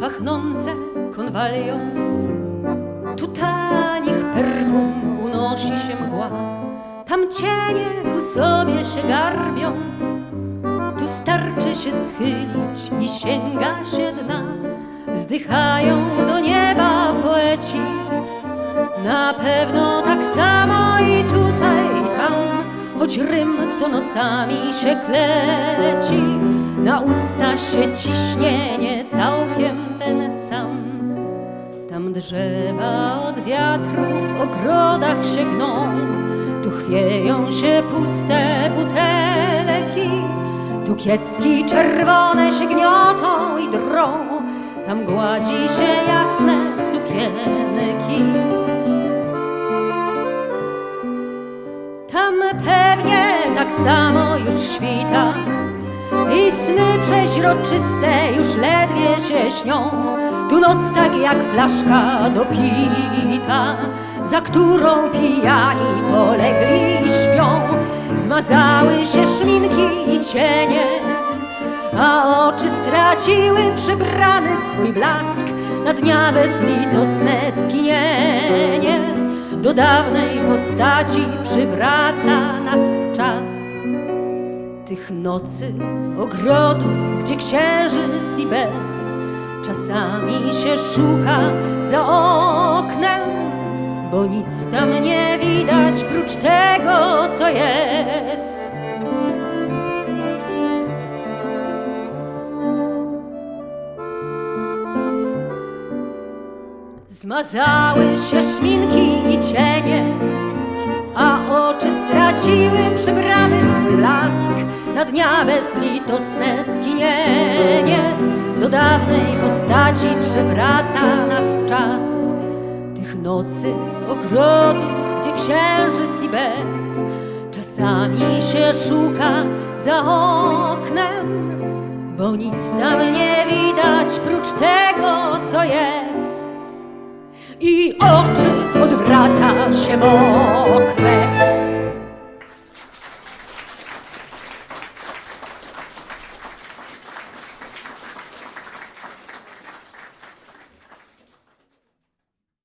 pachnące konwalią. Tu tanich perfum unosi się mgła, tam cienie ku sobie się garbią. Tu starczy się schylić i sięga się dna, wzdychają do nieba poeci. Na pewno choć rym co nocami się kleci, na usta się ciśnie nie całkiem ten sam. Tam drzewa od wiatru w ogrodach się gną, tu chwieją się puste butelki, tu kiecki czerwone się gniotą i drą, tam gładzi się jasne sukienki. Pewnie tak samo już świta i sny przeźroczyste już ledwie się śnią. Tu noc tak jak flaszka dopita, za którą pijani polegli śpią. Zmazały się szminki i cienie, a oczy straciły przybrany swój blask. Na dnia bezlitosne skinienie do dawnej postaci przywraca nas czas. Tych nocy, ogrodów, gdzie księżyc i bez czasami się szuka za oknem, bo nic tam nie widać Zmazały się szminki i cienie, a oczy straciły przybrany swój blask. Na dnia bezlitosne skinienie do dawnej postaci przywraca nas czas. Tych nocy, ogrodów, gdzie księżyc i bez czasami się szuka za oknem, bo nic tam nie widać prócz tego, co jest i oczy odwraca się mokre.